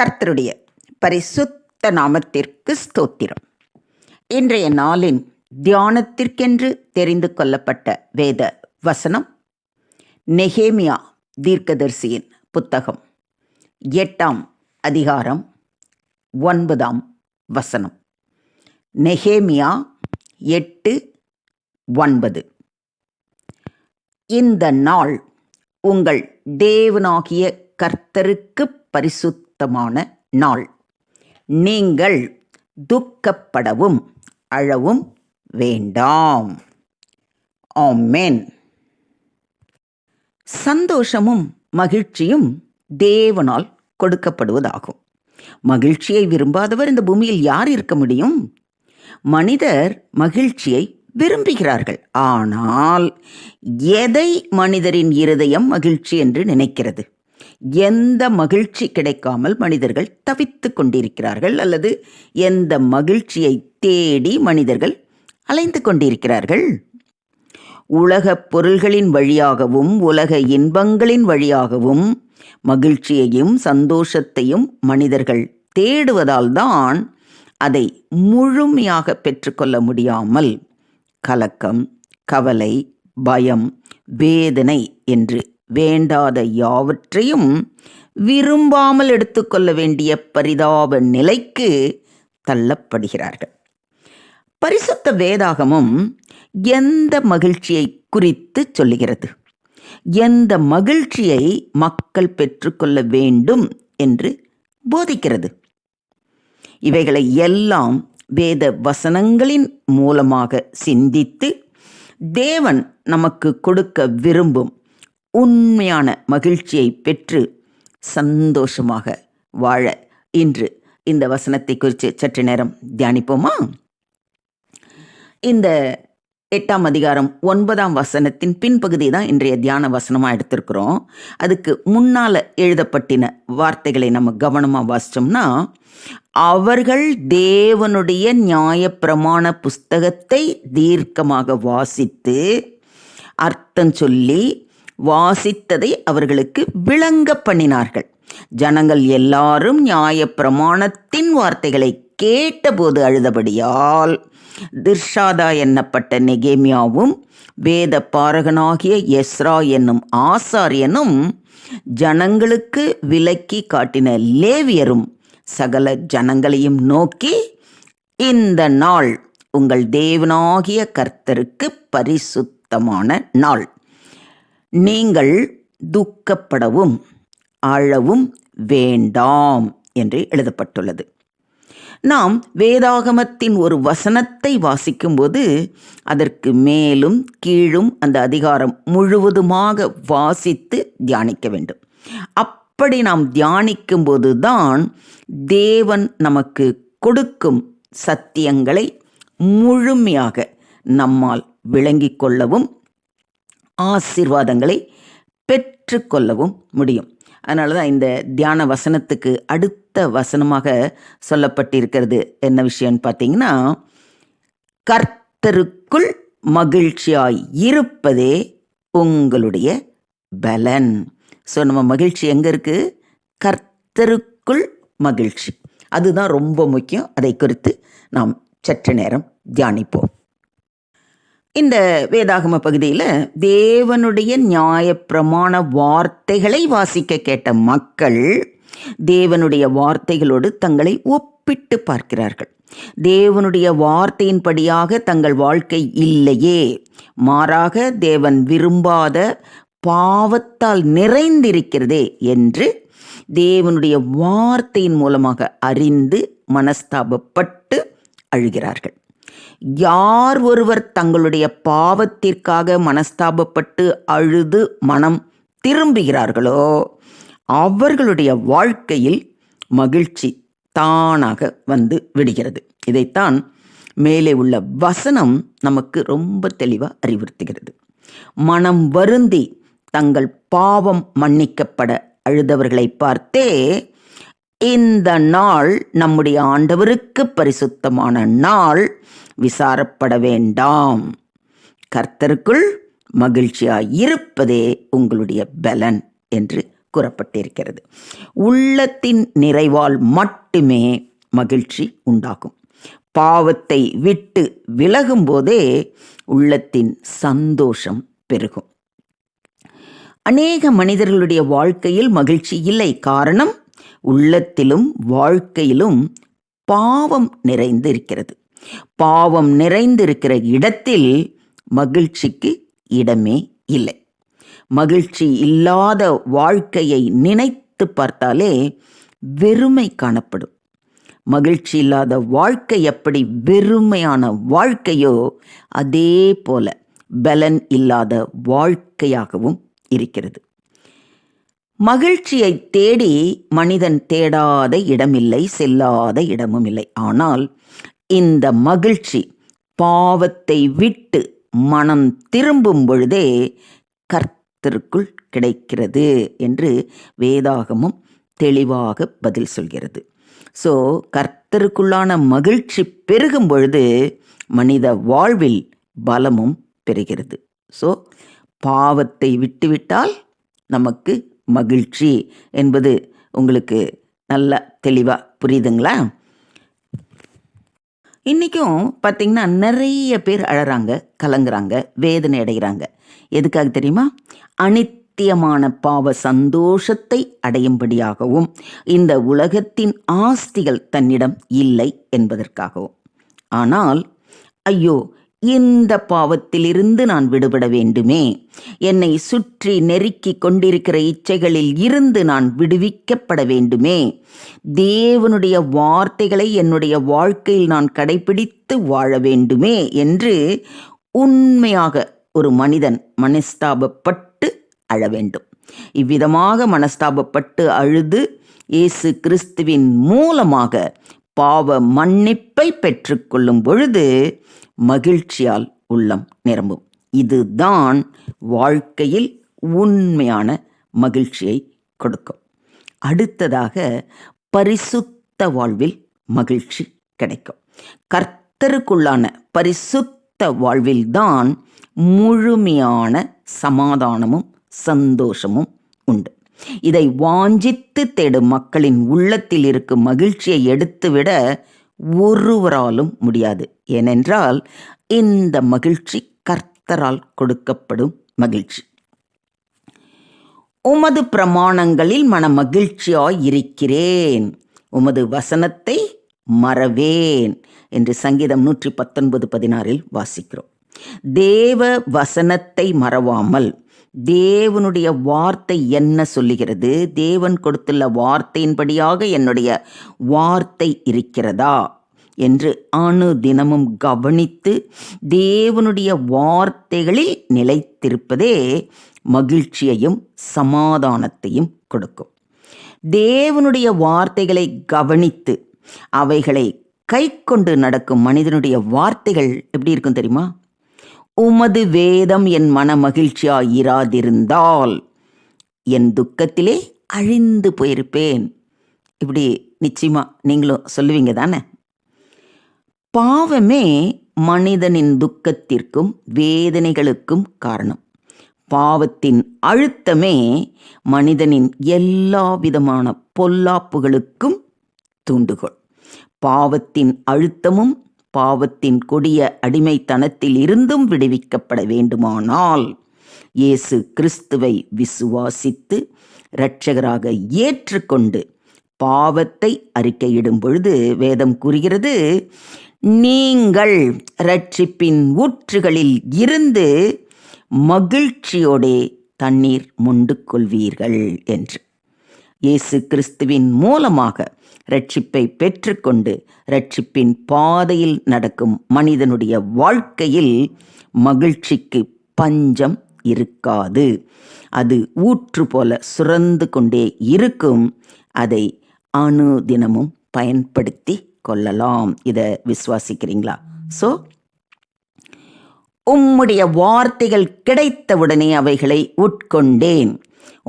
கர்த்தருடைய பரிசுத்த நாமத்திற்கு ஸ்தோத்திரம். இன்றைய நாளின் தியானத்திற்கென்று தெரிந்து கொள்ளப்பட்ட வேத வசனம் நெஹேமியா தீர்க்கதரிசியின் புத்தகம் எட்டாம் அதிகாரம் ஒன்பதாம் வசனம். நெஹேமியா எட்டு ஒன்பது. இந்த நாள் உங்கள் தேவனாகிய கர்த்தருக்கு பரிசுத்தமான நாள். நீங்கள் துக்கப்படவும் அழவும் வேண்டாம். ஆமேன். சந்தோஷமும் மகிழ்ச்சியும் தேவனால் கொடுக்கப்படுவதாகும். மகிழ்ச்சியை விரும்பாதவர் இந்த பூமியில் யார் இருக்க முடியும்? மனிதர் மகிழ்ச்சியை விரும்புகிறார்கள். ஆனால் எதை மனிதரின் இருதயம் மகிழ்ச்சி என்று நினைக்கிறது? எந்த மகிழ்ச்சி கிடைக்காமல் மனிதர்கள் தவித்து கொண்டிருக்கிறார்கள் அல்லது எந்த மகிழ்ச்சியை தேடி மனிதர்கள் அலைந்து கொண்டிருக்கிறார்கள்? உலகப் பொருள்களின் வழியாகவும் உலக இன்பங்களின் வழியாகவும் மகிழ்ச்சியையும் சந்தோஷத்தையும் மனிதர்கள் தேடுவதால் தான் அதை முழுமையாக பெற்றுக்கொள்ள முடியாமல் கலக்கம் கவலை பயம் வேதனை என்று வேண்டாத யாவற்றையும் விரும்பாமல் எடுத்துக்கொள்ள வேண்டிய பரிதாப நிலைக்கு தள்ளப்படுகிறார்கள். பரிசுத்த வேதாகமும் எந்த மகிழ்ச்சியை குறித்து சொல்லுகிறது? எந்த மகிழ்ச்சியை மக்கள் பெற்றுக்கொள்ள வேண்டும் என்று போதிக்கிறது? இவைகளை எல்லாம் வேத வசனங்களின் மூலமாக சிந்தித்து தேவன் நமக்கு கொடுக்க விரும்பும் உண்மையான மகிழ்ச்சியை பெற்று சந்தோஷமாக வாழ இன்று இந்த வசனத்தை குறித்து சற்று நேரம் தியானிப்போமா? இந்த எட்டாம் அதிகாரம் ஒன்பதாம் வசனத்தின் பின்பகுதி தான் இன்றைய தியான வசனமாக எடுத்திருக்கிறோம். அதுக்கு முன்னால் எழுதப்பட்டின வார்த்தைகளை நம்ம கவனமாக வாசித்தோம்னா அவர்கள் தேவனுடைய நியாயப்பிரமாண புஸ்தகத்தை தீர்க்கமாக வாசித்து அர்த்தம் சொல்லி வாசித்ததை அவர்களுக்கு விளங்க பண்ணினார்கள். ஜனங்கள் எல்லாரும் நியாயப்பிரமாணத்தின் வார்த்தைகளை கேட்டபோது அழுதபடியால் திர்ஷாதா என்னப்பட்ட நெகேமியாவும் வேத பாரகனாகிய எஸ்ரா என்னும் ஆசாரியனும் ஜனங்களுக்கு விலக்கி காட்டின லேவியரும் சகல ஜனங்களையும் நோக்கி இந்த நாள் உங்கள் தேவனாகிய கர்த்தருக்கு பரிசுத்தமான நாள். நீங்கள் துக்கப்படவும் அழவும் வேண்டாம் என்று எழுதப்பட்டுள்ளது. நாம் வேதாகமத்தின் ஒரு வசனத்தை வாசிக்கும்போது அதற்கு மேலும் கீழும் அந்த அதிகாரம் முழுவதுமாக வாசித்து தியானிக்க வேண்டும். அப்படி நாம் தியானிக்கும்போது தான் தேவன் நமக்கு கொடுக்கும் சத்தியங்களை முழுமையாக நம்மால் விளங்கிக் கொள்ளவும் ஆசீர்வாதங்களை பெற்றுக்கொள்ளவும் முடியும். அதனால தான் இந்த தியான வசனத்துக்கு அடுத்த வசனமாக சொல்லப்பட்டிருக்கிறது என்ன விஷயம்னு பார்த்தீங்கன்னா கர்த்தருக்குள் மகிழ்ச்சியாய் இருப்பதே உங்களுடைய பலன். ஸோ நம்ம மகிழ்ச்சி எங்கே இருக்குது கர்த்தருக்குள் மகிழ்ச்சி. அதுதான் ரொம்ப முக்கியம். அதை குறித்து நாம் சற்று நேரம் தியானிப்போம். இந்த வேதாகம பகுதியில் தேவனுடைய நியாயப்பிரமாண வார்த்தைகளை வாசிக்க கேட்ட மக்கள் தேவனுடைய வார்த்தைகளோடு தங்களை ஒப்பிட்டு பார்க்கிறார்கள். தேவனுடைய வார்த்தையின்படியாக தங்கள் வாழ்க்கை இல்லையே. மாறாக தேவன் விரும்பாத பாவத்தால் நிறைந்திருக்கிறதே என்று தேவனுடைய வார்த்தையின் மூலமாக அறிந்து மனஸ்தாபப்பட்டு அழுகிறார்கள். யார் ஒருவர் தங்களுடைய பாவத்திற்காக மனஸ்தாபப்பட்டு அழுது மனம் திரும்புகிறார்களோ அவர்களுடைய வாழ்க்கையில் மகிழ்ச்சி தானாக வந்து விடுகிறது. இதைத்தான் மேலே உள்ள வசனம் நமக்கு ரொம்ப தெளிவாக அறிவுறுத்துகிறது. மனம் வருந்தி தங்கள் பாவம் மன்னிக்கப்பட அழுதவர்களை பார்த்தே இந்த நாள் நம்முடைய ஆண்டவருக்கு பரிசுத்தமான நாள். விசாரப்பட வேண்டாம். கர்த்தருக்குள் மகிழ்ச்சியாய் இருப்பதே உங்களுடைய பலன் என்று கூறப்பட்டிருக்கிறது. உள்ளத்தின் நிறைவால் மட்டுமே மகிழ்ச்சி உண்டாகும். பாவத்தை விட்டு விலகும் போதே உள்ளத்தின் சந்தோஷம் பெருகும். அநேக மனிதர்களுடைய வாழ்க்கையில் மகிழ்ச்சி இல்லை. காரணம் உள்ளத்திலும் வாழ்க்கையிலும் பாவம் நிறைந்து இருக்கிறது பாவம் நிறைந்திருக்கிற இடத்தில் மகிழ்ச்சிக்கு இடமே இல்லை. மகிழ்ச்சி இல்லாத வாழ்க்கையை நினைத்து பார்த்தாலே வெறுமை காணப்படும். மகிழ்ச்சி இல்லாத வாழ்க்கை எப்படி வெறுமையான வாழ்க்கையோ அதே போல பலன் இல்லாத வாழ்க்கையாகவும் இருக்கிறது. மகிழ்ச்சியை தேடி மனிதன் தேடாத இடமில்லை செல்லாத இடமும் இல்லை. ஆனால் இந்த மகிழ்ச்சி பாவத்தை விட்டு மனம் திரும்பும் பொழுதே கர்த்தருக்குள் கிடைக்கிறது என்று வேதாகமும் தெளிவாக பதில் சொல்கிறது. ஸோ கர்த்தருக்குள்ளான மகிழ்ச்சி பெருகும் பொழுது மனித வாழ்வில் பலமும் பெறுகிறது. ஸோ பாவத்தை விட்டுவிட்டால் நமக்கு மகிழ்ச்சி என்பது உங்களுக்கு நல்ல தெளிவாக புரியுதுங்களா? இன்றைக்கும் பார்த்திங்கன்னா நிறைய பேர் அழகிறாங்க கலங்குறாங்க வேதனை அடைகிறாங்க. எதுக்காக தெரியுமா? அனித்தியமான பாவ சந்தோஷத்தை அடையும்படியாகவும் இந்த உலகத்தின் ஆஸ்திகள் தன்னிடம் இல்லை என்பதற்காகவும். ஆனால் ஐயோ இந்த பாவத்திலிருந்து நான் விடுபட வேண்டுமே. என்னை சுற்றி நெருக்கி கொண்டிருக்கிற இச்சைகளில் இருந்து நான் விடுவிக்கப்பட வேண்டுமே. தேவனுடைய வார்த்தைகளை என்னுடைய வாழ்க்கையில் நான் கடைபிடித்து வாழ வேண்டுமே என்று உண்மையாக ஒரு மனிதன் மனஸ்தாபப்பட்டு அழ வேண்டும். இவ்விதமாக மனஸ்தாபப்பட்டு அழுது இயேசு கிறிஸ்துவின் மூலமாக பாவ மன்னிப்பை பெற்றுக்கொள்ளும் பொழுது மகிழ்ச்சியால் உள்ளம் நிரம்பும். இதுதான் வாழ்க்கையில் உண்மையான மகிழ்ச்சியை கொடுக்கும். அடுத்ததாக பரிசுத்த வாழ்வில் மகிழ்ச்சி கிடைக்கும். கர்த்தருக்குள்ளான பரிசுத்த வாழ்வில்தான் முழுமையான சமாதானமும் சந்தோஷமும் உண்டு. இதை வாஞ்சித்து தேடும் மக்களின் உள்ளத்தில் இருக்கும் மகிழ்ச்சியை எடுத்துவிட ஒருவராலும் முடியாது. ஏனென்றால் இந்த மகிழ்ச்சி கர்த்தரால் கொடுக்கப்படும் மகிழ்ச்சி. உமது பிரமாணங்களில் மன மகிழ்ச்சியாய் இருக்கிறேன். உமது வசனத்தை மறவேன் என்று சங்கீதம் நூற்றி பத்தொன்பது பதினாறில் வாசிக்கிறோம். தேவ வசனத்தை மறவாமல் தேவனுடைய வார்த்தை என்ன சொல்லுகிறது? தேவன் கொடுத்துள்ள வார்த்தையின்படியாக என்னுடைய வார்த்தை இருக்கிறதா? என்று அணு தினமும் கவனித்து தேவனுடைய வார்த்தைகளில் நிலைத்திருப்பதே மகிழ்ச்சியையும் சமாதானத்தையும் கொடுக்கும். தேவனுடைய வார்த்தைகளை கவனித்து அவைகளை கை கொண்டு நடக்கும் மனிதனுடைய வார்த்தைகள் எப்படி இருக்கும் தெரியுமா? உமது வேதம் என் மன மகிழ்ச்சியாயிராதிருந்தால் என் துக்கத்திலே அழிந்து போயிருப்பேன். இப்படி நிச்சயமா நீங்களும் சொல்லுவீங்க தானே? பாவமே மனிதனின் துக்கத்திற்கும் வேதனைகளுக்கும் காரணம். பாவத்தின் அழுத்தமே மனிதனின் எல்லா விதமான பொல்லாப்புகளுக்கும் தூண்டுகோள். பாவத்தின் அழுத்தமும் பாவத்தின் கொடிய அடிமைத்தனத்தில் இருந்தும் விடுவிக்கப்பட வேண்டுமானால் இயேசு கிறிஸ்துவை விசுவாசித்து இரட்சகராக ஏற்றுக்கொண்டு பாவத்தை அறிக்கையிடும் பொழுது வேதம் கூறுகிறது நீங்கள் ரட்சிப்பின் ஊற்றுகளில் இருந்து மகிழ்ச்சியோடே தண்ணீர் முண்டு கொள்வீர்கள் என்று. இயேசு கிறிஸ்துவின் மூலமாக ரட்சிப்பை பெற்றுக்கொண்டு ரட்சிப்பின் பாதையில் நடக்கும் மனிதனுடைய வாழ்க்கையில் மகிழ்ச்சிக்கு பஞ்சம் இருக்காது. அது ஊற்று போல சுரந்து கொண்டே இருக்கும். அதை அணு தினமும் பயன்படுத்தி கொள்ளலாம். இதை விசுவாசிக்கிறீங்களா? ஸோ உம்முடைய வார்த்தைகள் கிடைத்தவுடனே அவைகளை உட்கொண்டேன்.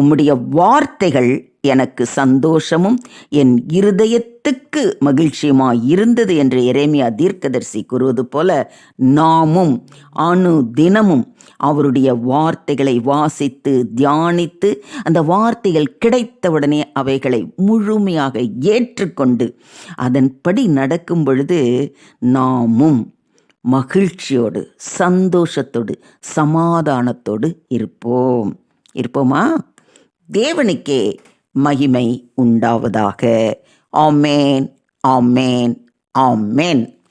உம்முடைய வார்த்தைகள் எனக்கு சந்தோஷமும் என் இருதயத்துக்கு மகிழ்ச்சியுமாய் இருந்தது என்று எரேமியா தீர்க்கதரிசி கூறுவது போல நாமும் அணு தினமும் அவருடைய வார்த்தைகளை வாசித்து தியானித்து அந்த வார்த்தைகள் கிடைத்தவுடனே அவைகளை முழுமையாக ஏற்றுக்கொண்டு அதன்படி நடக்கும் பொழுது நாமும் மகிழ்ச்சியோடு சந்தோஷத்தோடு சமாதானத்தோடு இருப்போம். இருப்போமா? தேவனுக்கே மகிமை உண்டாவதாக. ஆமேன் ஆமேன் ஆமேன்.